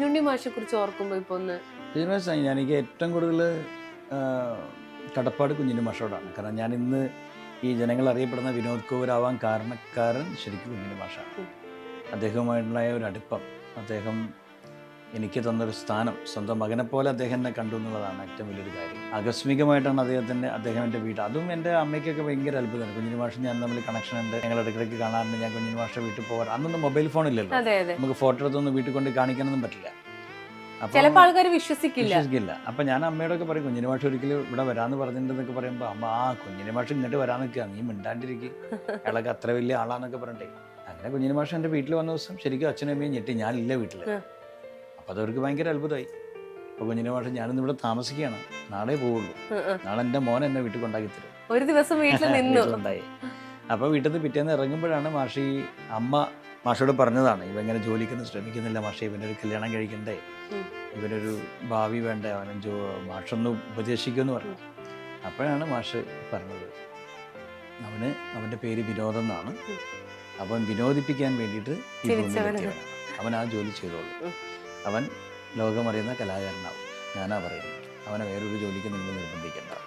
കുഞ്ഞുണ്ണി മാഷെ കുറിച്ച് ഓർക്കുമ്പോ ഇപ്പൊ ഒന്ന് തീർച്ചയായും ഞാൻ എനിക്ക് ഏറ്റവും കൂടുതൽ കടപ്പാട് കുഞ്ഞുണ്ണി മാഷോടാണ്. കാരണം ഞാൻ ഇന്ന് ഈ ജനങ്ങൾ അറിയപ്പെടുന്ന വിനോദ് കൗരാവാൻ കാരണക്കാരൻ ശരിക്കും കുഞ്ഞുണ്ണി മാഷാണ്. അദ്ദേഹവുമായിട്ടുള്ള അദ്ദേഹവുമായിട്ടുണ്ടായ ഒരു അടുപ്പം. അദ്ദേഹം എനിക്ക് തന്നൊരു സ്ഥാനം. സ്വന്തം മകനെ പോലെ അദ്ദേഹം എന്നെ കണ്ടു എന്നുള്ളതാണ് ഏറ്റവും വലിയൊരു കാര്യം. ആകസ്മികമായിട്ടാണ് അദ്ദേഹത്തിന്റെ അദ്ദേഹം എന്റെ വീട്. അതും എന്റെ അമ്മയ്ക്കൊക്കെ ഭയങ്കര അത്ഭുതമാണ്. കുഞ്ഞിന് മാഷ് ഞാൻ തമ്മിൽ കണക്ഷൻ ഉണ്ട്. ഞങ്ങൾ ഇടയ്ക്കിടയ്ക്ക് കാണാറുണ്ട്. ഞാൻ കുഞ്ഞിന് മാഷ വീട്ടിൽ പോകാറ്. അന്നൊന്നും മൊബൈൽ ഫോൺ ഇല്ലല്ലോ. നമുക്ക് ഫോട്ടോ എടുത്തൊന്നും വീട്ടിൽ കൊണ്ട് കാണിക്കാനൊന്നും പറ്റില്ല. ചിലപ്പോൾ ചിലപ്പോ ആൾക്കാർ വിശ്വസിക്കില്ല. വിശ്വസിക്കില്ല. അപ്പൊ ഞാൻ അമ്മയോടൊക്കെ പറയും കുഞ്ഞിന് മാഷ് ഒരിക്കലും ഇവിടെ വരാന്ന് പറഞ്ഞിട്ടുണ്ടെന്നൊക്കെ പറയുമ്പോൾ അമ്മ ആ കുഞ്ഞിന് മാഷ് ഇങ്ങോട്ട് വരാൻ നിൽക്കുക. നീ മിണ്ടാണ്ടിരിക്കും. അയാളൊക്കെ അത്ര വലിയ ആളാന്നൊക്കെ പറഞ്ഞിട്ടേ. അങ്ങനെ കുഞ്ഞിന് മാഷ് എന്റെ വീട്ടിൽ വന്ന ദിവസം ശരിക്കും അച്ഛനും അമ്മയും ഞെട്ടി. ഞാനില്ല വീട്ടിൽ. അപ്പോൾ അതവർക്ക് ഭയങ്കര അത്ഭുതമായി. അപ്പോൾ കുഞ്ഞിനെ മാഷ് ഞാനിന്ന് ഇവിടെ താമസിക്കുകയാണ്. നാളെ പോവുള്ളൂ. നാളെ എന്റെ മോൻ എന്നെ വീട്ടിൽ കൊണ്ടാക്കി തരും. ഒരു ദിവസം വീട്ടിൽ നിന്നു. വീട്ടിലുണ്ടായി. അപ്പോൾ വീട്ടിൽ നിന്ന് പിറ്റേന്ന് ഇറങ്ങുമ്പോഴാണ് മാഷി അമ്മ മാഷോട് പറഞ്ഞതാണ്. ഇവ ഇങ്ങനെ ജോലിക്കൊന്നും ശ്രമിക്കുന്നില്ല മാഷി ഇവനൊരു കല്യാണം കഴിക്കണ്ടേ. ഇവനൊരു ഭാവി വേണ്ടേ അവനും ജോ മാഷൊന്ന് ഉപദേശിക്കുമെന്ന് പറഞ്ഞു. അപ്പോഴാണ് മാഷ് പറഞ്ഞത്. അവന് അവന്റെ പേര് വിനോദം എന്നാണ്. അവൻ വിനോദിപ്പിക്കാൻ വേണ്ടിയിട്ട് അവൻ ആ ജോലി ചെയ്തോളൂ. അവൻ ലോകമറിയുന്ന കലാകാരനാവും. ഞാനാ പറയുന്നത്. അവനെ വേറൊരു ജോലിക്ക് നിങ്ങൾ നിർബന്ധിക്കേണ്ട.